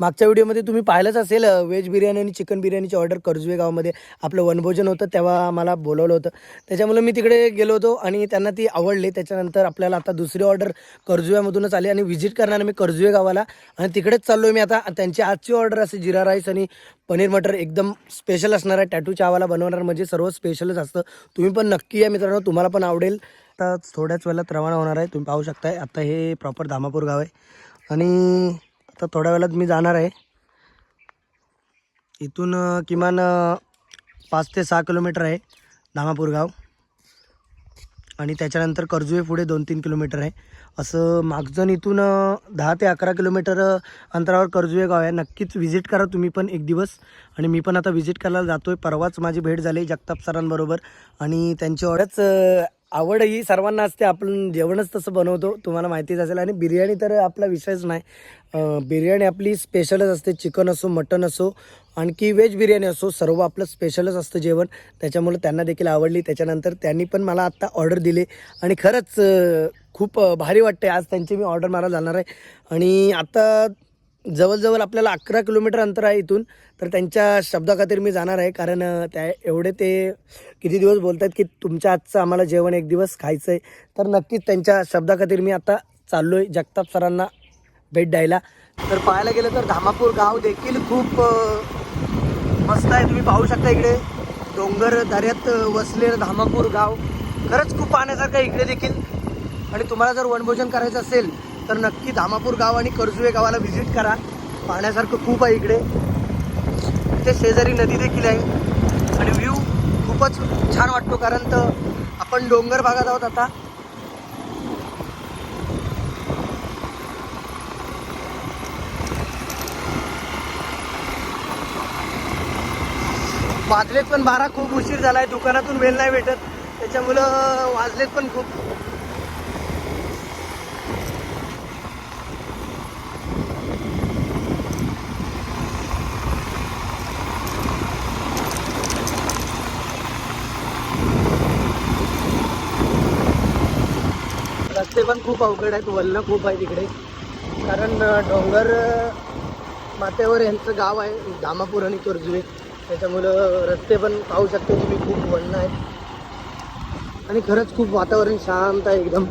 मागच्या व्हिडिओमध्ये तुम्ही पाहिलंच असेल व्हेज बिर्याणी आणि चिकन बिर्याणीची ऑर्डर कर्जुवे गावामध्ये. आपलं वनभोजन होतं तेव्हा मला बोलवलं होतं. त्याच्यामुळे मी तिकडे गेलो होतो आणि त्यांना ती आवडली. त्याच्यानंतर आपल्याला आता दुसरी ऑर्डर कर्जुव्यामधूनच आली आणि व्हिजिट करणार मी कर्जुवे गावाला. आणि तिकडेच चाललो आहे मी आता. त्यांची आजची ऑर्डर असे जिरा राईस आणि पनीर मटर एकदम स्पेशल असणार आहे. टॅटू चावाला बनवणार म्हणजे सर्व स्पेशलच असतं. तुम्ही पण नक्की या मित्रांनो. तुम्हाला पण आवडेल. आता थोड्याच वेळात रवाना होणार आहे. तुम्ही पाहू शकताय. आता हे प्रॉपर धामापूर गाव आहे. आणि आता थोड्या वेळात मी जाणार आहे. इथून किमान पाच ते सहा किलोमीटर आहे धामापूर गाव. आणि त्याच्यानंतर कर्जुवे पुढे दोन तीन किलोमीटर आहे. असं मागजन इथून दहा ते अकरा किलोमीटर अंतरावर कर्जुवे गाव आहे. नक्कीच व्हिजिट करा तुम्ही पण एक दिवस. आणि मी पण आता व्हिजिट करायला जातो आहे परवाच माझी भेट झाली जगताप सरांबरोबर. आणि त्यांची ऑर्डरच आवड ही सर्वांना असते. आपण जेवणच तसं बनवतो. तुम्हाला माहितीच असेल. आणि बिर्याणी तर आपला विषयच नाही. बिर्याणी आपली स्पेशलच असते. चिकन असो मटन असो आणखी व्हेज बिर्याणी असो सर्व आपलं स्पेशलच असतं जेवण. त्याच्यामुळे त्यांना देखील आवडली. त्याच्यानंतर त्यांनी पण मला आत्ता ऑर्डर दिली. आणि खरंच खूप भारी वाटते आज त्यांची मी ऑर्डर मारायला जाणार आहे. आणि आता जवळजवळ आपल्याला अकरा किलोमीटर अंतर आहे इथून. तर त्यांच्या शब्दाखातीर मी जाणार आहे. कारण त्या एवढे ते किती दिवस बोलतात की तुमच्या आजचं आम्हाला जेवण एक दिवस खायचं आहे तर नक्कीच त्यांच्या शब्दाखातीर मी आता चाललो आहे जगताप सरांना भेट द्यायला. तर पाहायला गेलं तर धामापूर गाव देखील खूप मस्त आहे. तुम्ही पाहू शकता इकडे. डोंगर दऱ्यात वसलेलं धामापूर गाव. खरंच खूप पाहण्यासारखं इकडे देखील. आणि तुम्हाला जर वनभोजन करायचं असेल तर नक्की धामापूर गाव आणि कर्जुवे गावाला व्हिजिट करा. पाहण्यासारखं खूप आहे इकडे. इथे शेजारी नदी देखील आहे. आणि व्ह्यू खूपच छान वाटतो कारण तर आपण डोंगर भागात आहोत आता. वाजलेत पण बारा खूप उशीर झाला आहे दुकानातून वेळ नाही भेटत. त्याच्यामुळं वाजलेत पण खूप. रस्ते पण खूप अवघड आहेत वळणं खूप आहे तिकडे कारण डोंगर अं, माथ्यावर यांचं गाव आहे धामापूर आणि कर्जुवे. त्याच्यामुळं रस्ते पण पाहू शकते तुम्ही खूप वळणं आहेत. आणि खरंच खूप वातावरण शांत आहे एकदम.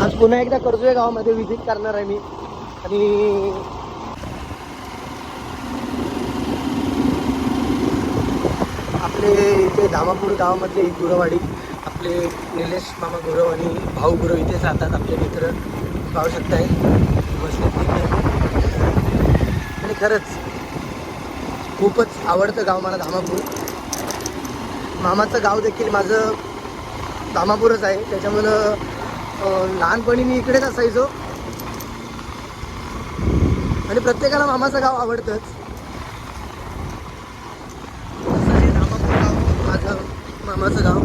आज पुन्हा एकदा कर्जुवे गावामध्ये व्हिजिट करणार आहे मी. आणि आपले इथे धामापूर गावामधले एक गुरवाडी आपले निलेश मामा गुरव आणि भाऊ गुरव इथेच राहतात आपले मित्र. पाहू शकताय. आणि खरंच खूपच आवडतं गाव मला धामापूर. मामाचं गाव देखील माझं धामापूरच आहे. त्याच्यामुळं लहानपणी मी इकडेच असायचो. आणि प्रत्येकाला मामाचं गाव आवडतंच. माझं मामाचं गाव.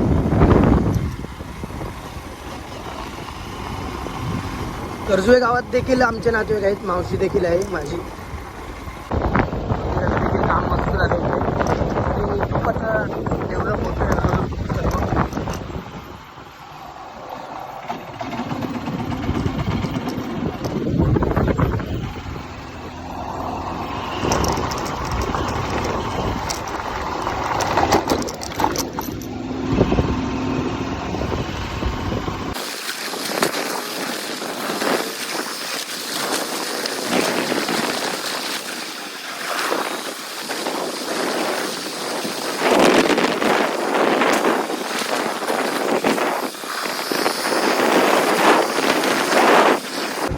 कर्जुवे गावात देखील आमचे नातेवाईक आहेत मावशी देखील आहे माझी तिकडे देखील काम मस्त झालं आणि खूप आता डेव्हलप होतं सर्व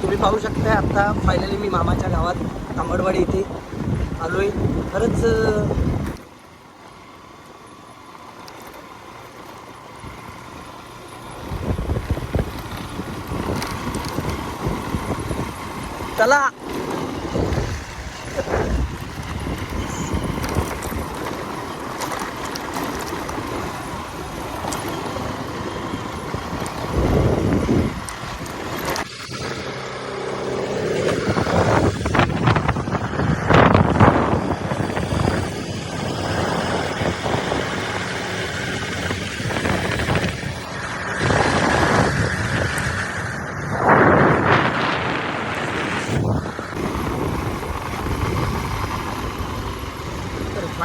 तुम्ही पाहू शकता आता फायनली मी मामाच्या गावात तांबडवाडी इथे आलोय खरंच अं, चला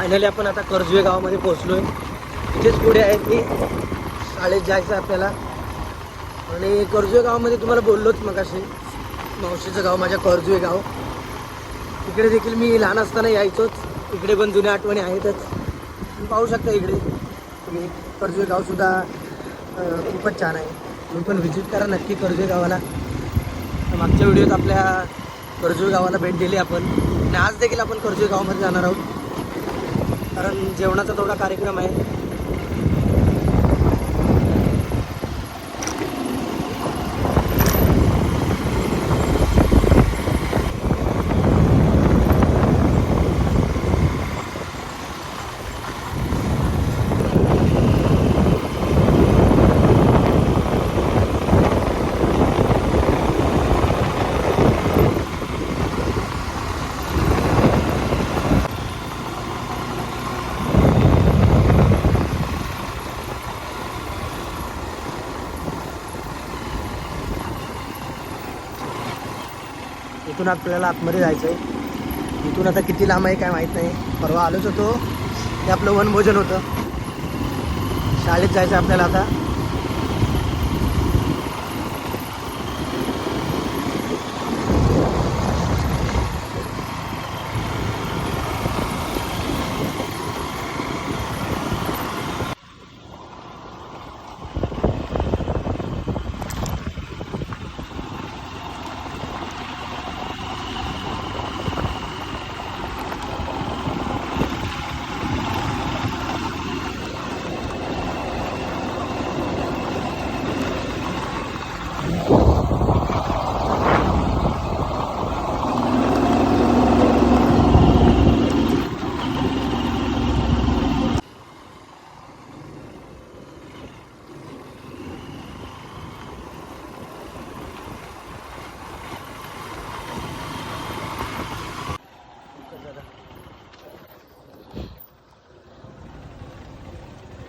फायनली आपण आता कर्जवे गावामध्ये पोहोचलो आहे इथेच पुढे आहे की शाळेत जायचं आहे आपल्याला. आणि कर्जवे गावामध्ये तुम्हाला बोललोच मग अशी मावशीचं गाव माझ्या कर्जवे गाव. इकडे देखील मी लहान असताना यायचोच. इकडे पण जुन्या आठवणी आहेतच. तुम्ही पाहू शकता इकडे. तुम्ही कर्जवे गावसुद्धा खूपच छान आहे. तुम्ही पण व्हिजिट करा नक्की कर्जवे गावाला. मागच्या व्हिडिओत आपल्या कर्जवे गावाला भेट दिली आपण. आणि आज देखील आपण कर्जवे गावामध्ये जाणार आहोत. कारण जेवणाचा थोडा कार्यक्रम आहे. इथून आपल्याला आतमध्ये जायचं आहे इथून आता किती लांब आहे काय माहीत नाही. परवा आलोच होतो. ते आपलं वनभोजन होतं. शाळेत जायचं आपल्याला आता.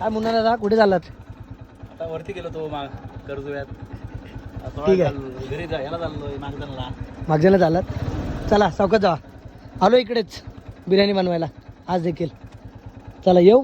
काय मुन्ना दादा कुठे चाललात? आता वरती गेलो तो माग कर्जुव्यात. ठीक आहे. घरी जा याला चाललोय मागदनला मागच्याला चाललात? चला सावकात जा. आलो इकडेच बिर्याणी बनवायला. आज देखील. चला येऊ.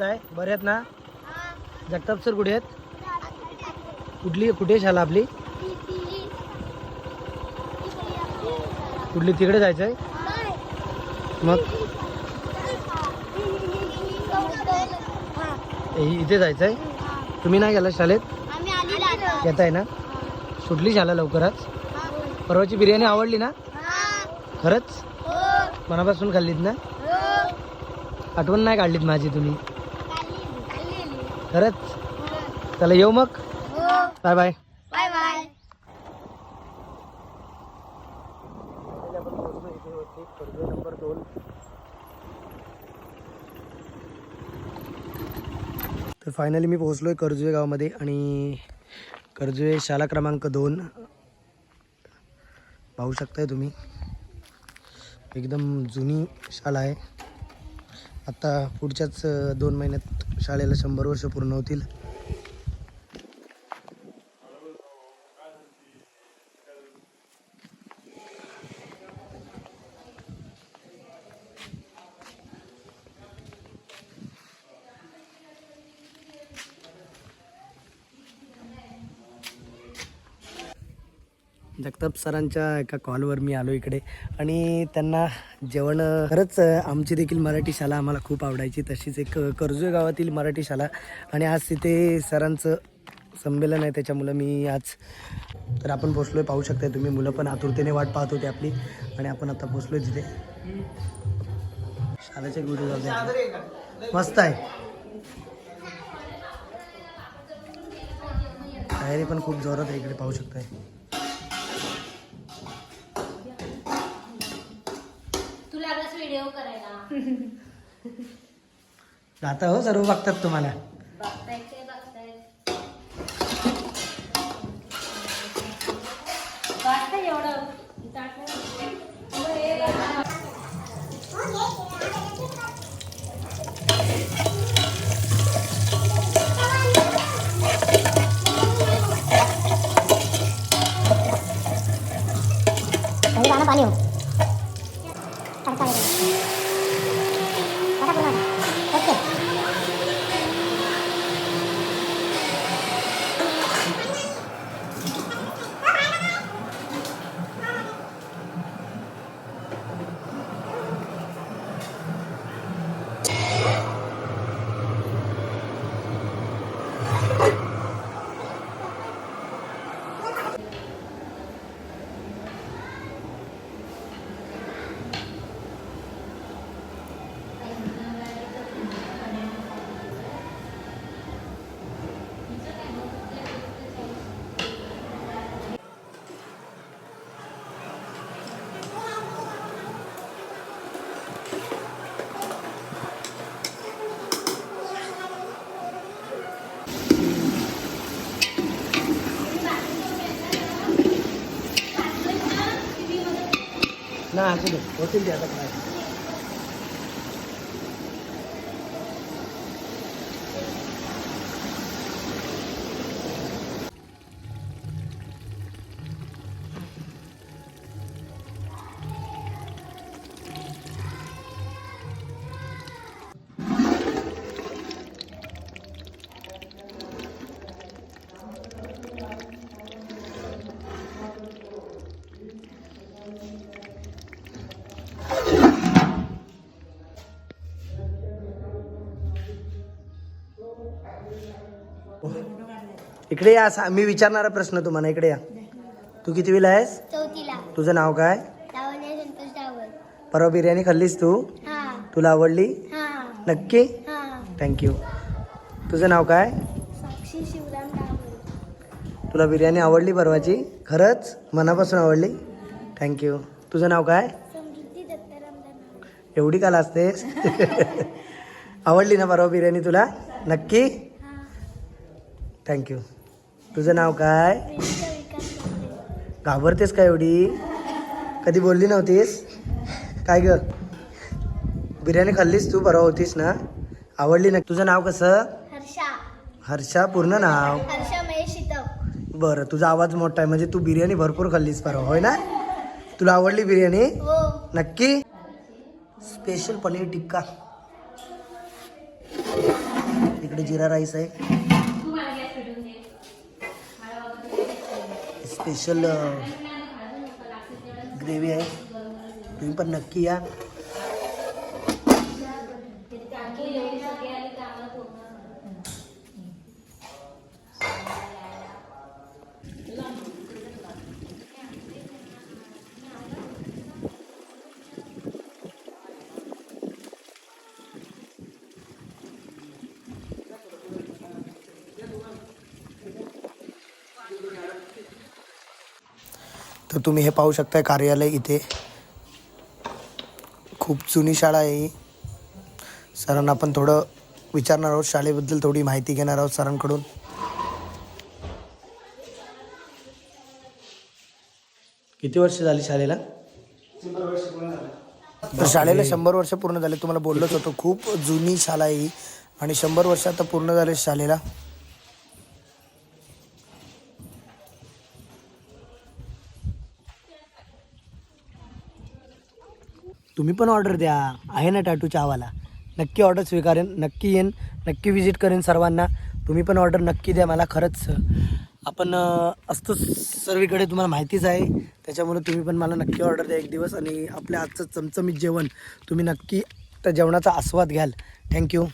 बोलताय बरे आहेत ना? जगताप सर कुठे आहेत? कुठली कुठे शाळा आपली? कुठली तिकडे जायचं आहे मग इथे जायचं आहे तुम्ही नाही गेला शाळेत. येत आहे ना? सुटली शाळा लवकरच? परवाची बिर्याणी आवडली ना? हा. खरंच हो. मनापासून खाल्लीत ना? हो. आठवण नाही काढलीत माझी तुम्ही. खरंच? चला येऊ मग? हो. Bye bye. Bye bye. Number दोन तर फायनली मी पोहोचलो आहे कर्जुवे गावामध्ये आणि कर्जुवे शाळा क्रमांक दोन. पाहू शकताय तुम्ही. एकदम जुनी शाळा आहे. आता पुढच्याच दोन महिन्यात शाळेला शंभर वर्ष पूर्ण होतील. जगताप सरांच्या एका कॉलवर मी आलो इकडे. आणि त्यांना जेवण खरंच आमची देखील मराठी शाळा आम्हाला खूप आवडायची. तशीच एक अं, गावातील मराठी शाळा. आणि आज तिथे सरांचं संमेलन आहे त्याच्यामुळं मी आज तर आपण पोचलोय पाहू शकताय तुम्ही. मुलं पण आतुरतेने वाट पाहत होते आपली. आणि आपण आता पोचलोय तिथे. शाळेच्या गुरु मस्त आहे. तयारी पण खूप जोरात आहे इकडे पाहू शकताय. व्हिडिओ करायला. आता हो सर्व बघतात तुम्हाला. पाणी हो. ना असू दे होतील ते आता काय इकडे या सा- मी विचारणारा प्रश्न तुम्हाला इकडे या. तू कितवीला आहेस? चौथीला. तुझं नाव काय? लावण्या संतोष डावल परवा बिर्याणी खाल्लीस तू? हा. तुला आवडली? हा. नक्की? हा. थँक्यू तुझं नाव काय? साक्षी शिवराम डावल तुला बिर्याणी आवडली परवाची? खरंच? मनापासून आवडली? थँक्यू तुझं नाव काय? समृद्धी दत्ताराम दानव एवढी काल असतेस आवडली ना परवा बिर्याणी तुला? नक्की? हा. थँक्यू तुझं नाव काय. घाबरतेस का एवढी? कधी बोलली नव्हतीस? काय ग? बिर्याणी खाल्लीस तू? परवा होतीस ना? आवडली ना? तुझं नाव कसं? हर्षा. हर्षा पूर्ण नाव? बरं तुझा आवाज मोठा आहे. म्हणजे तू बिर्याणी भरपूर खाल्लीस परवा होय ना? तुला आवडली बिर्याणी? हो. नक्की? स्पेशल पनीर टिक्का. इकडे जिरा राईस आहे. स्पेशल ग्रेव्ही आहे तुम्ही पण नक्की या तर तुम्ही हे पाहू शकताय कार्यालय इथे. खूप जुनी शाळा आहे ही. सरांना आपण थोडं विचारणार आहोत शाळेबद्दल थोडी माहिती घेणार आहोत सरांकडून. किती वर्ष झाली शाळेला? तर शाळेला शंभर वर्ष पूर्ण झाले तुम्हाला बोललोच होतो. खूप जुनी शाळा आहे ही आणि शंभर वर्ष आता पूर्ण झाले शाळेला. तुम्ही पण ऑर्डर द्या. आहे ना टाटू चहावाला नक्की ऑर्डर स्वीकारेन नक्की येईन नक्की विजिट करेन सर्वांना. तुम्ही पण ऑर्डर नक्की द्या मला खरंच. आपण असतो सर्वीकडे तुम्हाला माहितीच आहे. त्याच्यामुळे तुम्ही पण मला नक्की ऑर्डर द्या एक दिवस आणि आपल्या आजचं चमचमीत जेवण तुम्ही नक्की त्या जेवणाचा आस्वाद घ्याल. थँक्यू